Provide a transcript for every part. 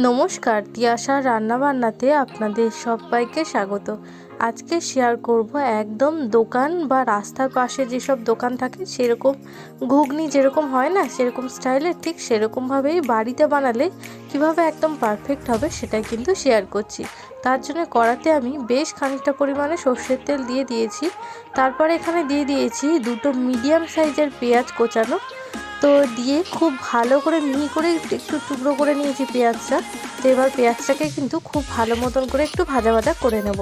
নমস্কার তিয়াশা রান্নাবান্নাতে আপনাদের সবাইকে স্বাগত। আজকে শেয়ার করব একদম দোকান বা রাস্তার পাশে যেসব দোকান থাকে, সেরকম ঘুগনি যেরকম হয় না, সেরকম স্টাইলের ঠিক সেরকমভাবেই বাড়িতে বানালে কীভাবে একদম পারফেক্ট হবে সেটাই কিন্তু শেয়ার করছি। তার জন্য কড়াতে আমি বেশ খানিকটা পরিমাণে সর্ষের তেল দিয়ে দিয়েছি। তারপরে এখানে দিয়ে দিয়েছি দুটো মিডিয়াম সাইজের পেঁয়াজ কোচানো। তো দিয়ে খুব ভালো করে মিহি করে একটু টুকরো করে নিয়েছি পেঁয়াজটা। তো এবার পেঁয়াজটাকে কিন্তু খুব ভালো মতন করে একটু ভাজা ভাজা করে নেব।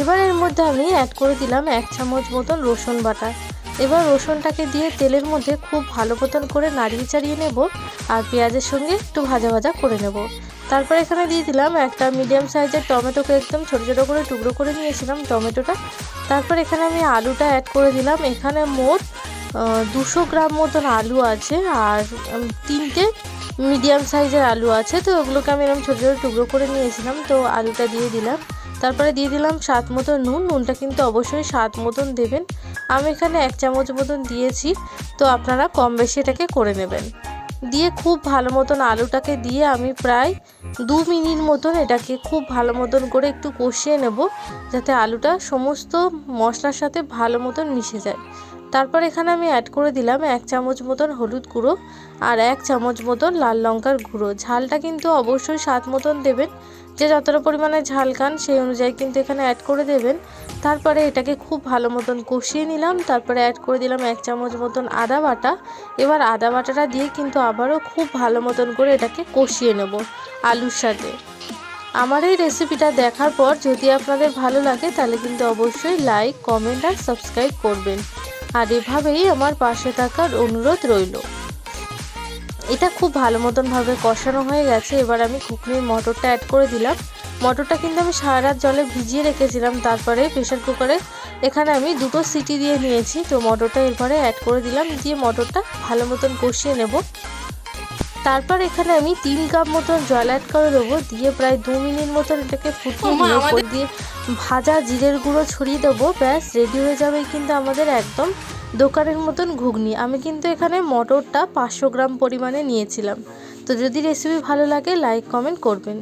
এবার এর মধ্যে আমি অ্যাড করে দিলাম এক চামচ মতন রসুন বাটা। এবার রসুনটাকে দিয়ে তেলের মধ্যে খুব ভালো মতন করে নাড়িয়ে চাড়িয়ে নেব আর পেঁয়াজের সঙ্গে একটু ভাজা ভাজা করে নেব। তারপর এখানে দিয়ে দিলাম একটা মিডিয়াম সাইজের টমেটোকে একদম ছোটো ছোটো করে টুকরো করে নিয়েছিলাম টমেটোটা। তারপর এখানে আমি আলুটা অ্যাড করে দিলাম। এখানে মোট দুশো গ্রাম মতন আলু আছে আর তিনটে মিডিয়াম সাইজের আলু আছে। তো ওগুলোকে আমি এরকম ছোটো ছোটো টুকরো করে নিয়েছিলাম। তো আলুটা দিয়ে দিলাম। তারপরে দিয়ে দিলাম স্বাদ মতো নুন। নুনটা কিন্তু অবশ্যই স্বাদ মতন দেবেন। আমি এখানে এক চামচ মতন দিয়েছি। তো আপনারা কম বেশি এটাকে করে নেবেন। দিয়ে খুব ভালো মতন আলুটাকে দিয়ে আমি প্রায় দু মিনিট মতন এটাকে খুব ভালো মতন করে একটু কষিয়ে নেব। যাতে আলুটা সমস্ত মশলার সাথে ভালো মতন মিশে যায়। তারপর এখানে আমি অ্যাড করে দিলাম এক চামচ মতন হলুদ গুঁড়ো আর এক চামচ মতন লাল লঙ্কার গুঁড়ো। ঝালটা কিন্তু অবশ্যই স্বাদ মতন দেবেন। যে যতটা পরিমাণে ঝাল খান, সেই অনুযায়ী কিন্তু এখানে অ্যাড করে দেবেন। তারপরে এটাকে খুব ভালো মতন কষিয়ে নিলাম। তারপরে অ্যাড করে দিলাম এক চামচ মতন আদা বাটা। এবার আদা বাটাটা দিয়ে কিন্তু আবারও খুব ভালো মতন করে এটাকে কষিয়ে নেব আলুর সাথে। আমার এই রেসিপিটা দেখার পর যদি আপনাদের ভালো লাগে, তাহলে কিন্তু অবশ্যই লাইক কমেন্ট আর সাবস্ক্রাইব করবেন। আর এভাবেই আমার পাশে থাকার অনুরোধ রইল। এটা খুব ভালো মতনভাবে কষানো হয়ে গেছে। এবার আমি কুকনির মটরটা অ্যাড করে দিলাম। মটরটা কিন্তু আমি সারা রাত জলে ভিজিয়ে রেখেছিলাম। তারপরে প্রেশার কুকারে এখানে আমি দুটো সিটি দিয়ে নিয়েছি। তো মটরটা এরপরে অ্যাড করে দিলাম। দিয়ে মটরটা ভালো মতন কষিয়ে নেব। তারপর এখানে আমি তিন কাপ মতন জল অ্যাড করে দেবো। দিয়ে প্রায় দু মিনিট মতন এটাকে ফুটিয়ে নিয়ে ওপর দিয়ে ভাজা জিরের গুঁড়ো ছড়িয়ে দেবো। ব্যাস রেডি হয়ে যাবে কিন্তু আমাদের একদম দোকানের মতন ঘুগনি। আমি কিন্তু এখানে মটরটা পাঁচশো গ্রাম পরিমাণে নিয়েছিলাম। তো যদি রেসিপি ভালো লাগে লাইক কমেন্ট করবেন।